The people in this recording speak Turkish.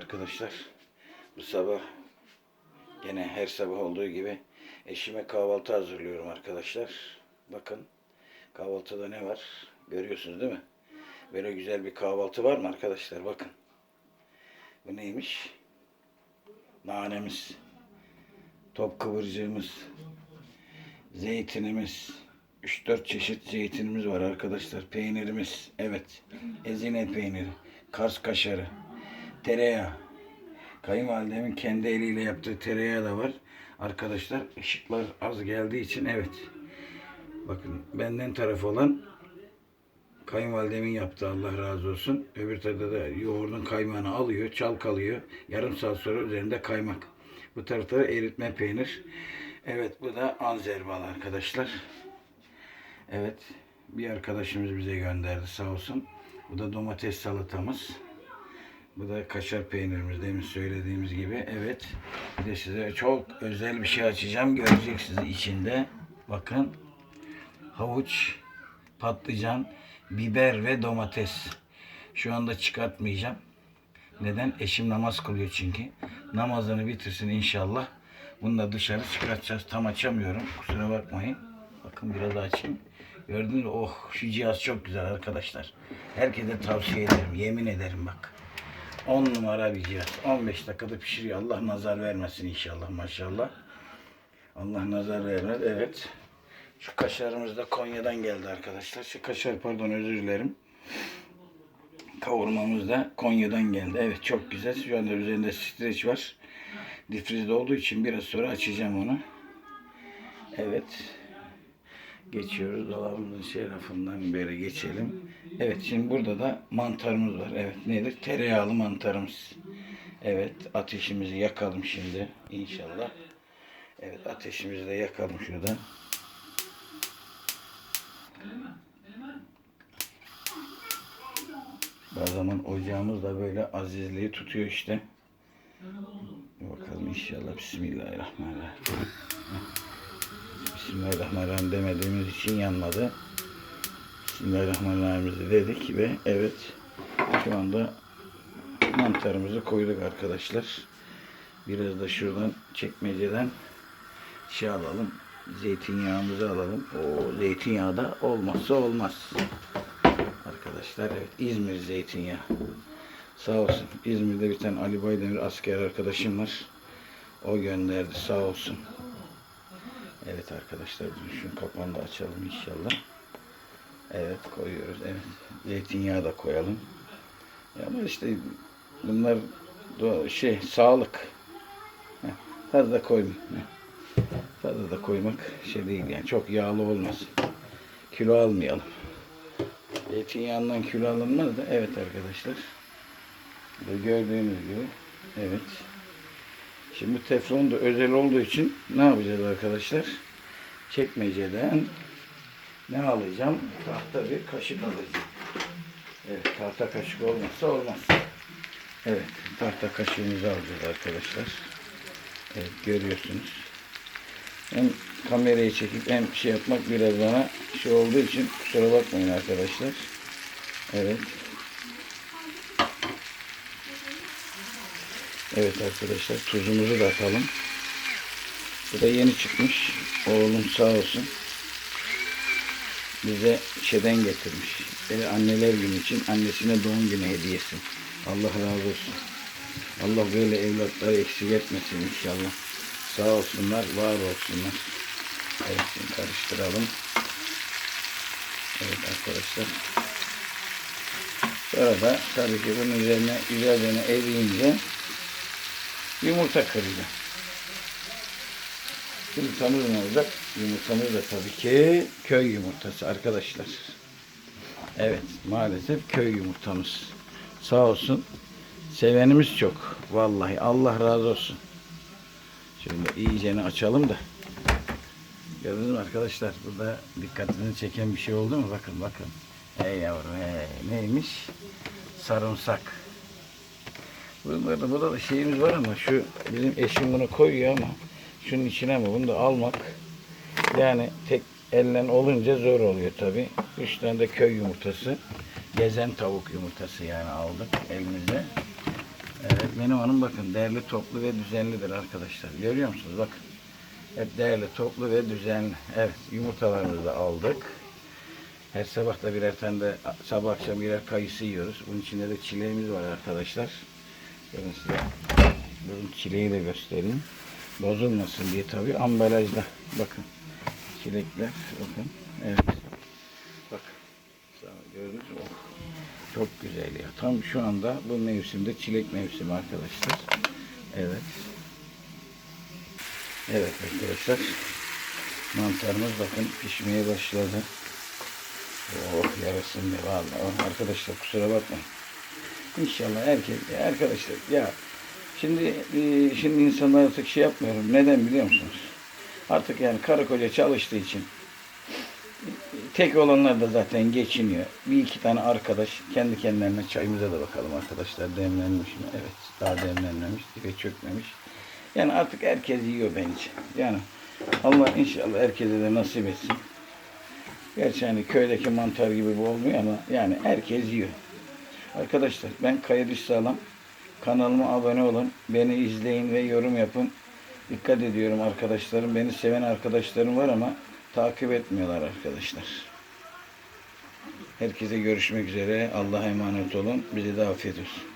Arkadaşlar bu sabah gene her sabah olduğu gibi eşime kahvaltı hazırlıyorum arkadaşlar. Bakın kahvaltıda ne var görüyorsunuz değil mi? Böyle güzel bir kahvaltı var mı arkadaşlar bakın. Bu neymiş? Nanemiz, top kıvırcığımız, zeytinimiz, 3-4 çeşit zeytinimiz var arkadaşlar. Peynirimiz, evet. Ezine peyniri, Kars kaşarı, tereyağı. Kayınvalidemin kendi eliyle yaptığı tereyağı da var. Arkadaşlar ışıklar az geldiği için evet. Bakın benden taraf olan kayınvalidemin yaptığı Allah razı olsun. Öbür tarafta da yoğurdun kaymağını alıyor, çalkalıyor. Yarım saat sonra üzerinde kaymak. Bu tarafta eritme peynir. Evet bu da anzerbal arkadaşlar. Evet bir arkadaşımız bize gönderdi sağ olsun. Bu da domates salatamız. Bu da kaşar peynirimiz demin söylediğimiz gibi. Evet. Bir de size çok özel bir şey açacağım. Göreceksiniz içinde. Bakın. Havuç, patlıcan, biber ve domates. Şu anda çıkartmayacağım. Neden? Eşim namaz kılıyor çünkü. Namazını bitirsin inşallah. Bunu da dışarı çıkartacağız. Tam açamıyorum. Kusura bakmayın. Bakın biraz açayım. Gördünüz mü? Oh şu cihaz çok güzel arkadaşlar. Herkese tavsiye ederim. Yemin ederim bak. 10 numara bir cihaz. 15 dakikada pişiriyor. Allah nazar vermesin inşallah maşallah. Allah nazar vermez. Evet. Şu kaşarımız da Konya'dan geldi arkadaşlar. Şu kaşar pardon özür dilerim. Kavurmamız da Konya'dan geldi. Evet çok güzel. Şu anda üzerinde streç var. Difrizde olduğu için biraz sonra açacağım onu. Evet. Geçiyoruz. Dolabımızın şey rafından beri geçelim. Evet şimdi burada da mantarımız var. Evet nedir? Tereyağlı mantarımız. Evet ateşimizi yakalım şimdi inşallah. Evet ateşimizi de yakalım şurada. Bazen ocağımız da böyle azizliği tutuyor işte. Bakalım inşallah. Bismillahirrahmanirrahim. Bismillahirrahmanirrahim demediğimiz için yanmadı. Bismillahirrahmanirrahim dedik ve evet şu anda mantarımızı koyduk arkadaşlar. Biraz da şuradan çekmeceden şey alalım. Zeytinyağımızı alalım. O zeytinyağı da olmazsa olmaz. Arkadaşlar evet İzmir zeytinyağı. Sağ olsun. İzmir'de bir tane Ali Baydemir asker arkadaşım var. O gönderdi sağ olsun. Evet arkadaşlar şunun kapağını da açalım inşallah. Evet koyuyoruz. Evet. Zeytinyağı da koyalım. Ama işte bunlar şey sağlık. Heh, Fazla koymayın. Heh. Fazla da koymak şey değil yani çok yağlı olmasın. Kilo almayalım. Zeytinyağından kilo alınmaz da evet arkadaşlar. Gördüğünüz gibi evet. Şimdi teflon da özel olduğu için ne yapacağız arkadaşlar? Çekmeceden ne alacağım? Tahta bir kaşık alacağım. Evet, tahta kaşık olmazsa olmaz. Evet, tahta kaşığımızı alacağız arkadaşlar. Evet, görüyorsunuz. Hem kamerayı çekip hem şey yapmak biraz bana şey olduğu için kusura bakmayın arkadaşlar. Evet. Evet arkadaşlar tuzumuzu da atalım. Bu da yeni çıkmış. Oğlum sağ olsun. Bize şeyden getirmiş. Böyle anneler günü için annesine doğum günü hediyesi. Allah razı olsun. Allah böyle evlatları eksik etmesin inşallah. Sağ olsunlar, var olsunlar. Evet karıştıralım. Evet arkadaşlar. Sonra da tabii ki bunun üzerine güzelce eriyince yumurta kıracağım. Yumurtamız ne olacak? Yumurtamız da tabii ki köy yumurtası arkadaşlar. Evet maalesef köy yumurtamız. Sağ olsun. Sevenimiz çok. Vallahi Allah razı olsun. Şöyle iyicene açalım da. Gördünüz mü arkadaşlar? Burada dikkatinizi çeken bir şey oldu mu? Bakın bakın. Hey yavrum hey. Neymiş? Sarımsak. Burada, burada da şeyimiz var ama şu bizim eşim bunu koyuyor ama şunun içine mi bunu da almak yani tek elle olunca zor oluyor tabi. Üç tane de köy yumurtası. Gezen tavuk yumurtası yani aldık elimize. Evet benim hanım bakın değerli toplu ve düzenlidir arkadaşlar. Görüyor musunuz? Bakın. Hep değerli toplu ve düzenli. Evet yumurtalarımızı da aldık. Her sabah da birer tane de sabah akşam birer kayısı yiyoruz. Bunun içinde de çileğimiz var arkadaşlar. Görün size. Bunun çileği de göstereyim. Bozulmasın diye tabii ambalajda. Bakın. Çilekler. Bakın. Evet. Bak. Sağ gördünüz mü? Oh. Çok güzel ya. Tam şu anda bu mevsimde çilek mevsimi arkadaşlar. Evet. Evet arkadaşlar. Mantarımız bakın pişmeye başladı. Oh yarasın be vallahi. Arkadaşlar kusura bakmayın. İnşallah herkes ya arkadaşlar ya şimdi e, şimdi insanlar artık şey yapmıyorum. Neden biliyor musunuz? Artık yani karı koca çalıştığı için tek olanlar da zaten geçiniyor. Bir iki tane arkadaş kendi kendilerine çayımıza da bakalım arkadaşlar. Demlenmiş mi? Evet. Daha demlenmemiş. Dibe çökmemiş. Yani artık herkes yiyor bence. Yani Allah inşallah herkese de nasip etsin. Gerçi hani köydeki mantar gibi bu olmuyor ama yani herkes yiyor. Arkadaşlar ben Kaya Sağlam. Kanalıma abone olun. Beni izleyin ve yorum yapın. Dikkat ediyorum arkadaşlarım. Beni seven arkadaşlarım var ama takip etmiyorlar arkadaşlar. Herkese görüşmek üzere. Allah'a emanet olun. Bize de afiyet olsun.